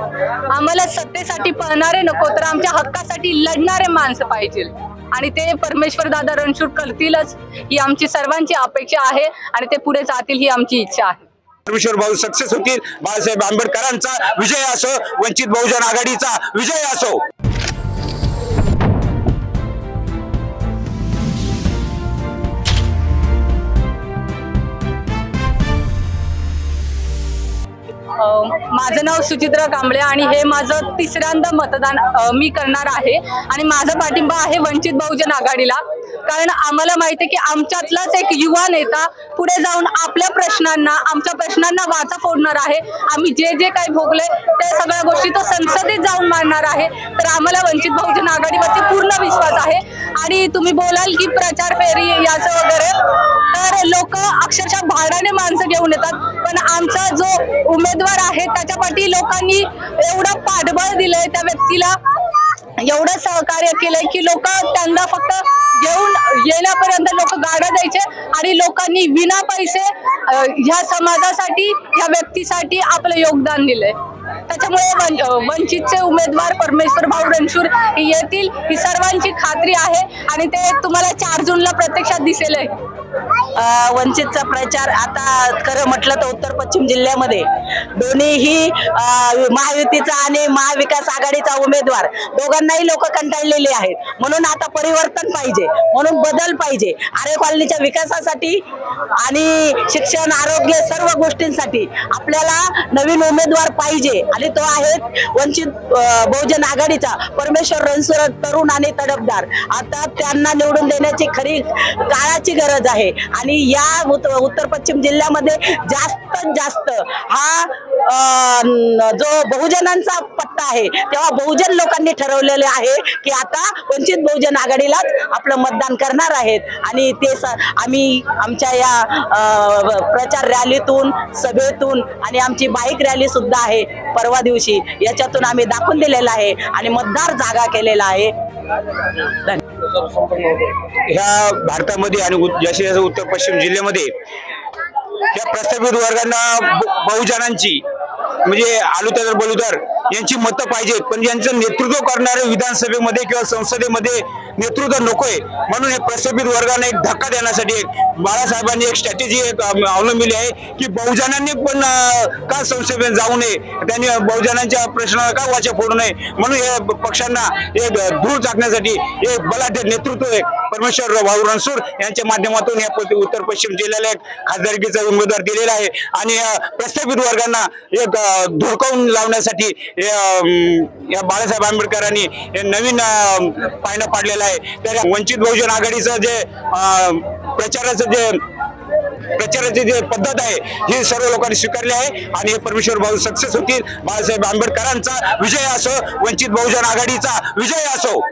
आम्हाला सत्तेसाठी पळणारे नको तर आमच्या हक्कासाठी लढणारे माणसं पाहिजे. आणि ते परमेश्वर दादा रणशूट करतीलच ही आमची सर्वांची अपेक्षा आहे आणि ते पुढे जातील ही आमची इच्छा आहे. परमेश्वर भाऊ सक्सेस होतील बाळासाहेब आंबेडकरांचा विजय असो वंचित बहुजन आघाडीचा विजय असो. माझं नाव सुचित्रा कांबळे आणि हे माझं तिसऱ्यांदा मतदान मी करणार आहे. आणि माझा पाठिंबा आहे वंचित बहुजन आघाडीला. कारण आम्हाला माहिती आहे की आमच्यातलाच एक युवा नेता पुढे जाऊन आपल्या प्रश्नांना आमच्या प्रश्नांना वाचा फोडणार आहे. आम्ही जे जे काही भोगले त्या सगळ्या गोष्टी तो संसदेत जाऊन मांडणार आहे. तर आम्हाला वंचित बहुजन आघाडीवरती पूर्ण विश्वास आहे. तुम्ही बोलाल की प्रचार फेरी याचं वगैरे तर लोक अक्षरशः भाड्याने माणसं घेऊन येतात. पण आमचा जो उमेदवार आहे त्याच्या पाठी लोकांनी एवढं पाठबळ दिलंय त्या व्यक्तीला एवढं सहकार्य केलंय की लोक त्यांना फक्त घेऊन येण्यापर्यंत लोक गाड्या द्यायचे आणि लोकांनी विना पैसे ह्या समाजासाठी ह्या व्यक्तीसाठी आपलं योगदान दिलंय. त्याच्यामुळे वंचितचे उमेदवार परमेश्वर भाऊ रणशूर येतील ही सर्वांची खात्री आहे आणि ते तुम्हाला चार जूनला प्रत्यक्षात दिसेल वंचितचा प्रचार आता खरं म्हटलं तर उत्तर पश्चिम जिल्ह्यामध्ये. दोन्हीही महायुतीचा आणि महाविकास आघाडीचा उमेदवार दोघांनाही लोक कंटाळलेले आहेत. म्हणून आता परिवर्तन पाहिजे म्हणून बदल पाहिजे. आरे कॉलनीच्या विकासासाठी आणि शिक्षण आरोग्य सर्व गोष्टींसाठी आपल्याला नवीन उमेदवार पाहिजे आणि तो आहे वंचित बहुजन आघाडीचा परमेश्वर रणसुर तरुण आणि तडफदार. आता त्यांना निवडून देण्याची खरी काळाची गरज आहे. आणि या उत्तर पश्चिम जिल्ह्यामध्ये जास्तीत जास्त हा जो बहुजनांचा पट्टा आहे. तेव्हा बहुजन लोकांनी ठरवलेले आहे की आता वंचित बहुजन आघाडीलाच आपलं मतदान करणार आहेत. आणि ते स- आम्ही आमच्या या प्रचार रॅलीतून सभेतून आणि आमची बाईक रॅली सुद्धा आहे परवा दिवशी. याच्यातून आम्ही दाखवून दिलेला आहे आणि मतदार जागा केलेला आहे. ह्या भारतामध्ये आणि जसे उत्तर पश्चिम जिल्ह्यामध्ये या प्रस्थापित वर्गांना बहुजनांची म्हणजे आलुतर बलुतर यांची मतं पाहिजेत. पण यांचं नेतृत्व करणारे विधानसभेमध्ये किंवा संसदेमध्ये नेतृत्व नकोय. म्हणून हे प्रस्थापित वर्गाने एक धक्का देण्यासाठी एक बाळासाहेबांनी एक स्ट्रॅटेजी एक अवलंबिली आहे की बहुजनांनी पण का संसदेत जाऊ नये? त्यांनी बहुजनांच्या प्रश्नाला का वाचा फोडू नये? म्हणून हे पक्षांना एक दूर टाकण्यासाठी एक बलाढ्य नेतृत्व एक परमेश्वर भाऊ रणसूर यांच्या माध्यमातून या प- उत्तर पश्चिम जिल्ह्याला एक खासदारकीचा उमेदवार दिलेला आहे. आणि प्रस्थापित वर्गांना एक धुडकावून लावण्यासाठी हे, या बाळासाहेब आंबेडकरांनी हे नवीन अं, पायनं पाडलेलं आहे. तर वंचित बहुजन आघाडीचं जे प्रचाराचं जे प्रचाराची जी पद्धत आहे ही सर्व लोकांनी स्वीकारली आहे आणि हे परमेश्वर भाऊ सक्सेस होतील. बाळासाहेब आंबेडकरांचा विजय असो वंचित बहुजन आघाडीचा विजय असो.